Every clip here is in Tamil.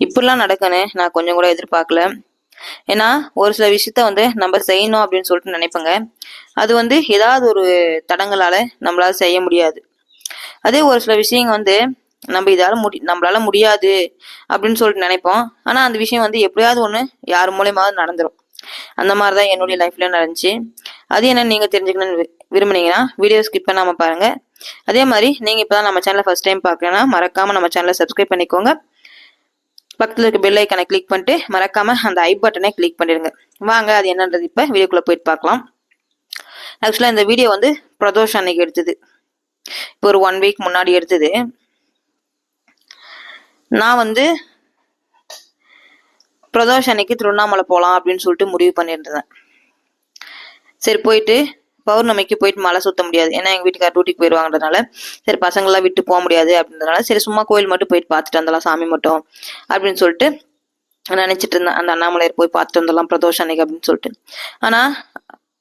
இப்படிலாம் நடக்குன்னு நான் கொஞ்சம் கூட எதிர்பார்க்கல. ஏன்னா ஒரு சில விஷயத்த வந்து நம்ம செய்யணும் அப்படின்னு சொல்லிட்டு நினைப்பேங்க. அது வந்து ஏதாவது ஒரு தடங்களால நம்மளால செய்ய முடியாது. அதே ஒரு சில விஷயங்க வந்து நம்ம இதால முடி நம்மளால முடியாது அப்படின்னு சொல்லிட்டு நினைப்போம். ஆனா அந்த விஷயம் வந்து எப்படியாவது ஒண்ணு யார் மூலியமாவது நடந்துரும். அந்த மாதிரி தான் என்னுடைய லைஃப்ல நடந்துச்சு. அது என்னன்னு நீங்க தெரிஞ்சுக்கணும்னு விரும்புனீங்கன்னா வீடியோ ஸ்கிப் பண்ணாம பாருங்க. அதே மாதிரி நீங்க இப்பதான் நம்ம சேனலை ஃபர்ஸ்ட் டைம் பார்க்கறேன்னா மறக்காம நம்ம சேனலை சப்ஸ்கிரைப் பண்ணிக்கோங்க. பக்கத்தில் இருக்க பெல் ஐக்கனை கிளிக் பண்ணிட்டு மறக்காம அந்த ஐ பட்டனை கிளிக் பண்ணிடுங்க. வாங்க அது என்னன்றது இப்போ வீடியோக்குள்ளே போயிட்டு பார்க்கலாம். ஆக்சுவலாக இந்த வீடியோ வந்து பிரதோஷ் அன்னைக்கு எடுத்தது. இப்போ ஒரு ஒன் வீக் முன்னாடி எடுத்தது. நான் வந்து பிரதோஷ் அன்னைக்கு திருவண்ணாமலை போகலாம் அப்படின்னு சொல்லிட்டு முடிவு பண்ணியிருந்தேன். சரி போயிட்டு பௌர்ணமிக்கு போயிட்டு மலை சுத்த முடியாது. ஏன்னா எங்க வீட்டுக்கார டூட்டிக்கு போயிடுவாங்கன்றதுனால சரி பசங்களாம் விட்டு போக முடியாது அப்படின்றதுனால சரி சும்மா கோயில் மட்டும் போயிட்டு பார்த்துட்டு வந்துடலாம் சாமி மட்டும் அப்படின்னு சொல்லிட்டு நினைச்சிட்டு இருந்தேன். அந்த அண்ணாமலையார் போய் பார்த்துட்டு வந்துடலாம் பிரதோஷம் அன்னைக்கு அப்படின்னு சொல்லிட்டு. ஆனா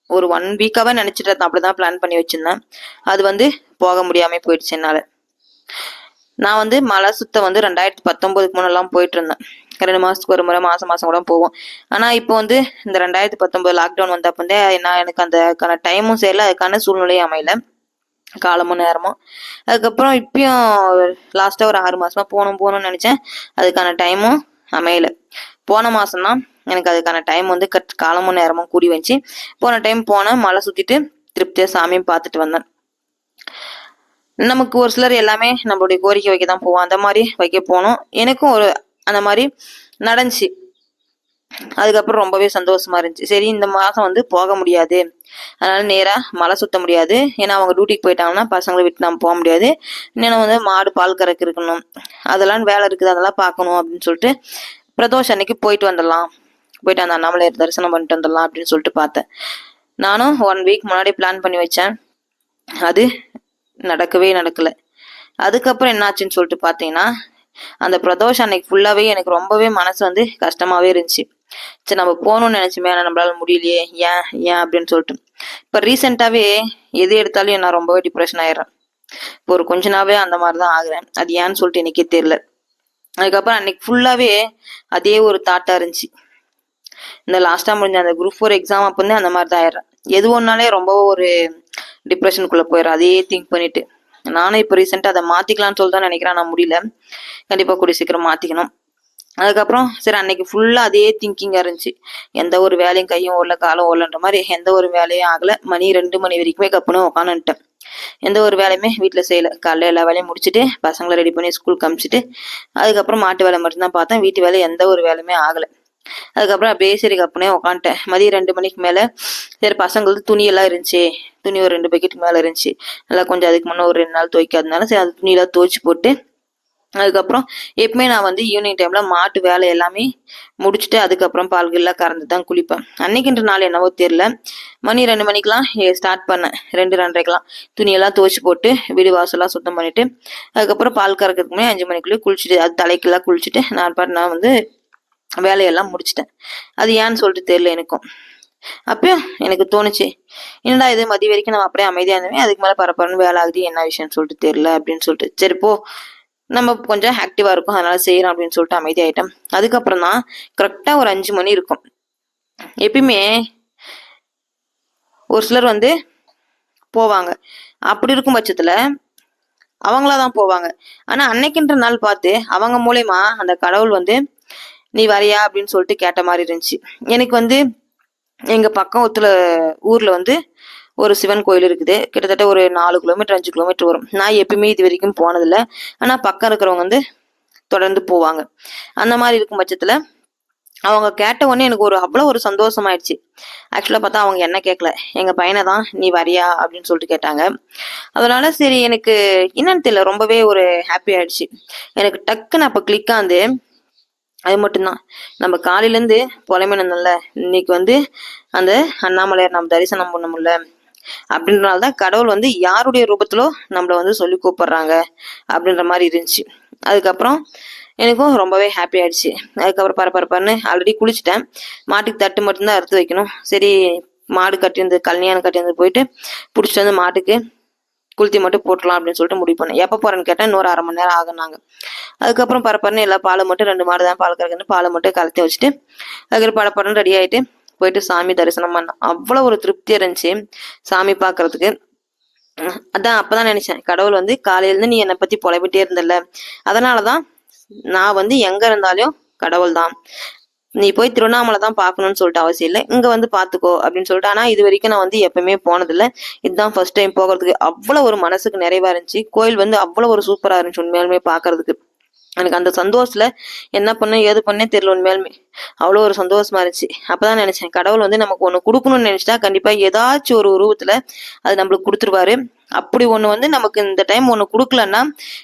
ஒரு ஒன் வீக்காவே நினைச்சிட்டு இருந்தேன். அப்படிதான் பிளான் பண்ணி வச்சிருந்தேன். அது வந்து போக முடியாம போயிடுச்சு என்னால. நான் வந்து மலை சுத்த வந்து ரெண்டாயிரத்தி பத்தொன்பதுக்கு முன்னெல்லாம் போயிட்டு இருந்தேன். ரெண்டு மாதத்துக்கு ஒரு முறை மாதம் மாதம் கூட போவோம். ஆனால் இப்போ வந்து இந்த ரெண்டாயிரத்தி பத்தொன்பது லாக்டவுன் வந்தப்ப வந்து நான் எனக்கு அதுக்கான டைமும் சரியில்லை. அதுக்கான சூழ்நிலையும் அமையல. காலமும் நேரமும். அதுக்கப்புறம் இப்பயும் லாஸ்ட்டாக ஒரு ஆறு மாதமாக போகணும் போகணும்னு நினச்சேன். அதுக்கான டைமும் அமையல. போன மாதம் தான் எனக்கு அதுக்கான டைம் வந்து கட் காலமும் நேரமும் கூடி வந்துச்சு. போன டைம் போனேன் மலை சுற்றிட்டு திருப்தியாக சாமியும் பார்த்துட்டு வந்தேன். நமக்கு ஒரு சிலர் எல்லாமே நம்மளுடைய கோரிக்கை வைக்க தான் போவோம். அந்த மாதிரி வைக்க போனோம். எனக்கும் ஒரு அந்த மாதிரி நடந்துச்சு. அதுக்கப்புறம் ரொம்பவே சந்தோஷமா இருந்துச்சு. சரி இந்த மாதம் வந்து போக முடியாது. அதனால நேராக மலை சுத்த முடியாது. ஏன்னா அவங்க டியூட்டிக்கு போயிட்டாங்கன்னா பசங்களை விட்டு நம்ம போக முடியாது. இன்னும் வந்து மாடு பால் கறக்கு இருக்கணும். அதெல்லாம் வேலை இருக்குது. அதெல்லாம் பார்க்கணும் அப்படின்னு சொல்லிட்டு பிரதோஷ் அன்னைக்கு போயிட்டு வந்துடலாம். போயிட்டு அந்த அண்ணாமலையர் தரிசனம் பண்ணிட்டு வந்துடலாம் அப்படின்னு சொல்லிட்டு பார்த்தேன். நானும் ஒன் வீக் முன்னாடி பிளான் பண்ணி வச்சேன். அது நடக்கவே நடக்கலை. அதுக்கப்புறம் என்னாச்சுன்னு சொல்லிட்டு பார்த்தீங்கன்னா அந்த பிரதோஷம் அன்னைக்கு ஃபுல்லாவே எனக்கு ரொம்பவே மனசு வந்து கஷ்டமாவே இருந்துச்சு. சரி நம்ம போகணும்னு நினைச்சுமே ஆனா நம்மளால முடியலையே. ஏன் ஏன் அப்படின்னு சொல்லிட்டு. இப்ப ரீசெண்டாவே எது எடுத்தாலும் நான் ரொம்பவே டிப்ரெஷன் ஆயிடுறேன். இப்போ ஒரு கொஞ்ச நாவே அந்த மாதிரி தான் ஆகுறேன். அது ஏன்னு சொல்லிட்டு எனக்கே தெரியல. அதுக்கப்புறம் அன்னைக்கு ஃபுல்லாவே அதே ஒரு தாட்டா இருந்துச்சு. இந்த லாஸ்டா முடிஞ்ச அந்த குரூப் ஃபோர் எக்ஸாம் அப்போ வந்து அந்த மாதிரி தான் ஆயிடுறேன். எது ஒன்னாலே ரொம்ப ஒரு டிப்ரெஷனுக்குள்ள போயிடுறேன். அதே திங்க் பண்ணிட்டு. நானும் இப்போ ரீசெண்டாக அதை மாற்றிக்கலாம்னு சொல்லி தான் நினைக்கிறேன். நான் முடியல. கண்டிப்பாக கூடிய சீக்கிரம் மாற்றிக்கணும் அதுக்கப்புறம் சரி அன்னைக்கு ஃபுல்லாக அதே திங்கிங்காக இருந்துச்சு. எந்த ஒரு வேலையும் கையும் ஓடல காலம் ஓடலன்ற மாதிரி எந்த ஒரு வேலையும் ஆகலை. மணி ரெண்டு மணி வரைக்குமே கப்புன்னு உட்காந்துட்டேன் எந்த ஒரு வேலையுமே வீட்டில் செய்யல. காலையில் எல்லா வேலையும் முடிச்சுட்டு பசங்களை ரெடி பண்ணி ஸ்கூலுக்கு அனுப்பிச்சிட்டு அதுக்கப்புறம் மாட்டு வேலை மட்டும்தான் பார்த்தேன். வீட்டு வேலை எந்த ஒரு வேலையுமே ஆகலை. அதுக்கப்புறம் அப்படியே சரி கப்புனே உட்காந்துட்டேன் மதியம் ரெண்டு மணிக்கு மேலே சரி பசங்களுக்கு துணியெல்லாம் இருந்துச்சு. துணி ஒரு ரெண்டு பக்கெட் மேலே இருந்துச்சு. நல்லா கொஞ்சம் அதுக்கு முன்னே ஒரு ரெண்டு நாள் துவைக்காதனால சரி அந்த துணியெல்லாம் துவைச்சு போட்டு அதுக்கப்புறம் எப்பவுமே நான் வந்து ஈவினிங் டைம்ல மாட்டு வேலை எல்லாமே முடிச்சுட்டு அதுக்கப்புறம் பால்கள்லாம் கறந்து தான் குளிப்பேன். அன்னைக்குன்ற நாள் என்னவோ தெரில மணி ரெண்டு மணிக்கெலாம் ஸ்டார்ட் பண்ணேன். ரெண்டு ரெண்டரைக்கெலாம் துணியெல்லாம் துவைச்சி போட்டு வீடு வாசல்லாம் சுத்தம் பண்ணிட்டு அதுக்கப்புறம் பால் கறக்கிறதுக்கு முன்னாடி அஞ்சு மணிக்குள்ளே குளிச்சுட்டு அது தலைக்கெல்லாம் குளிச்சுட்டு நான் பாட்டு நான் வந்து வேலையெல்லாம் முடிச்சிட்டேன். அது ஏன்னு சொல்லிட்டு தெரியல எனக்கும். அப்பயும் எனக்கு தோணுச்சு என்னடா இது மதிய வரைக்கும் நம்ம அப்படியே அமைதியாக இருந்தோமே அதுக்கு மேலே பரபரன்னு வேலை ஆகுது என்ன விஷயம்னு சொல்லிட்டு தெரியல அப்படின்னு சொல்லிட்டு. சரி போ. நம்ம கொஞ்சம் ஆக்டிவாக இருக்கும் அதனால செய்யறோம் அப்படின்னு சொல்லிட்டு அமைதியாயிட்டோம். அதுக்கப்புறம் தான் கரெக்டாக ஒரு அஞ்சு மணி இருக்கும். எப்பயுமே ஒரு சிலர் வந்து போவாங்க. அப்படி இருக்கும் பட்சத்தில் அவங்களா தான் போவாங்க. ஆனால் அன்னைக்குன்ற நாள் பார்த்து அவங்க மூலயமா அந்த கடவுள் வந்து நீ வரையா அப்படின்னு சொல்லிட்டு கேட்ட மாதிரி இருந்துச்சு. எனக்கு வந்து எங்க பக்கத்துல ஊர்ல வந்து ஒரு சிவன் கோயில் இருக்குது. கிட்டத்தட்ட ஒரு நாலு கிலோமீட்டர் அஞ்சு கிலோமீட்டர் வரும். நான் எப்பயுமே இது வரைக்கும் போனதில்லை. ஆனால் பக்கம் இருக்கிறவங்க வந்து தொடர்ந்து போவாங்க. அந்த மாதிரி இருக்கும் பட்சத்தில் அவங்க கேட்ட உடனே எனக்கு ஒரு அவ்வளோ ஒரு சந்தோஷமாயிடுச்சு. ஆக்சுவலாக பார்த்தா அவங்க என்ன கேட்கல எங்கள் பையனை தான் நீ வரியா? அப்படின்னு சொல்லிட்டு கேட்டாங்க. அதனால சரி எனக்கு என்னன்னு தெரியல. ரொம்பவே ஒரு ஹாப்பி ஆயிடுச்சு. எனக்கு டக்குன்னு அப்போ கிளிக்காந்து அது மட்டும்தான். நம்ம காலையிலேருந்து புலம்பினோம்ல இன்னைக்கு வந்து அந்த அண்ணாமலையார் நம்ம தரிசனம் பண்ண முடியல அப்படின்றனால தான் கடவுள் வந்து யாருடைய ரூபத்திலோ நம்மளை வந்து சொல்லி கூப்பிடுறாங்க அப்படின்ற மாதிரி இருந்துச்சு. அதுக்கப்புறம் எனக்கும் ரொம்பவே ஹாப்பி ஆயிடுச்சு. அதுக்கப்புறம் பரபரப்பான்னு ஆல்ரெடி குளிச்சுட்டேன். மாட்டுக்கு தட்டு மட்டும்தான் அறுத்து வைக்கணும். சரி மாடு கட்டியிருந்து கல்யாணம் கட்டியிருந்து போயிட்டு பிடிச்சிட்டு வந்து மாட்டுக்கு குளுத்தி மட்டும் போட்டுடலாம் அப்படின்னு சொல்லிட்டு முடிவு பண்ணேன். எப்போ போகிறேன்னு கேட்டால் இன்னொரு அரை மணி நேரம் ஆகுனாங்க அதுக்கப்புறம் பரப்பரன்னு எல்லா பாலை மட்டும் ரெண்டு மாடு தான் பால் கறக்குன்னு பாலை மட்டும் கலத்தி வச்சுட்டு அதுக்கப்புறம் படப்படன்னு ரெடி ஆகிட்டு போயிட்டு சாமி தரிசனம் பண்ணேன். அவ்வளோ ஒரு திருப்தியாக இருந்துச்சு சாமி பார்க்கறதுக்கு அதான் அப்பதான் நினைச்சேன். கடவுள் வந்து காலையில இருந்து நீ என்னை பத்தி புலம்பிட்டே இருந்தல்ல. அதனாலதான் நான் வந்து எங்க இருந்தாலும் கடவுள் தான். நீ போய் திருவண்ணாமலை தான் பார்க்கணும்னு சொல்லிட்டு அவசியம் இல்லை. இங்கே வந்து பார்த்துக்கோ அப்படின்னு சொல்லிட்டு. ஆனால் இது வரைக்கும் நான் வந்து எப்பவுமே போனதில்லை. இதுதான் ஃபர்ஸ்ட் டைம் போகிறதுக்கு. அவ்வளோ ஒரு மனசுக்கு நிறைவாக இருந்துச்சு. கோயில் வந்து அவ்வளோ ஒரு சூப்பராக இருந்துச்சு உண்மையாலுமே பார்க்கறதுக்கு. எனக்கு அந்த சந்தோஷத்தில் என்ன பண்ண ஏது பண்ணே தெரியல உண்மையாலுமே. அவ்வளோ ஒரு சந்தோஷமா இருந்துச்சு. அப்போதான் நினைச்சேன் கடவுள் வந்து நமக்கு ஒன்று கொடுக்கணும்னு நினச்சிட்டா கண்டிப்பாக ஏதாச்சும் ஒரு உருவத்தில் அது நம்மளுக்கு கொடுத்துருவாரு. அப்படி ஒன்று வந்து நமக்கு இந்த டைம் ஒன்று கொடுக்கலன்னா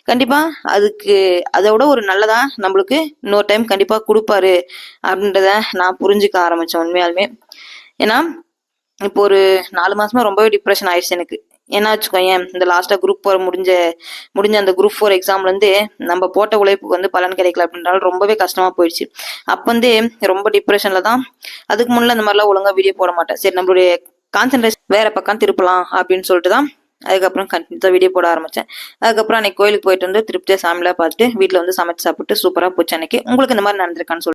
கண்டிப்பாக அதுக்கு அதோட ஒரு நல்லதாக நம்மளுக்கு இன்னொரு டைம் கண்டிப்பாக கொடுப்பாரு அப்படின்றத நான் புரிஞ்சுக்க ஆரம்பித்தேன் உண்மையாலுமே. ஏன்னா இப்போ ஒரு நாலு மாசமா ரொம்பவே டிப்ரெஷன் ஆயிடுச்சு எனக்கு. என்ன வச்சுக்கோயேன் இந்த லாஸ்ட்டாக குரூப் ஃபோர் முடிஞ்ச முடிஞ்ச அந்த குரூப் ஃபோர் எக்ஸாம்லேருந்து நம்ம போட்ட உழைப்புக்கு வந்து பலன் கிடைக்கல அப்படின்றாலும் ரொம்பவே கஷ்டமாக போயிடுச்சு. அப்போ வந்து ரொம்ப டிப்ரெஷனில் தான் அதுக்கு முன்னே இந்த மாதிரிலாம் ஒழுங்காக வீடியோ போட மாட்டேன். சரி நம்மளுடைய கான்சென்ட்ரேஷன் வேற பக்கம் திருப்பலாம் அப்படின்னு சொல்லிட்டு தான் அதுக்கப்புறம் கண்டினியூஸாக வீடியோ போட ஆரம்பித்தேன் அதுக்கப்புறம் அன்னைக்கு கோயிலுக்கு போயிட்டு வந்து திருப்தியாக சாமிலாம் பார்த்துட்டு வீட்டில் வந்து சமைச்சு சாப்பிட்டு சூப்பராக போச்சு அன்னைக்கு. உங்களுக்கு இந்த மாதிரி நடந்திருக்கான்னு சொல்லி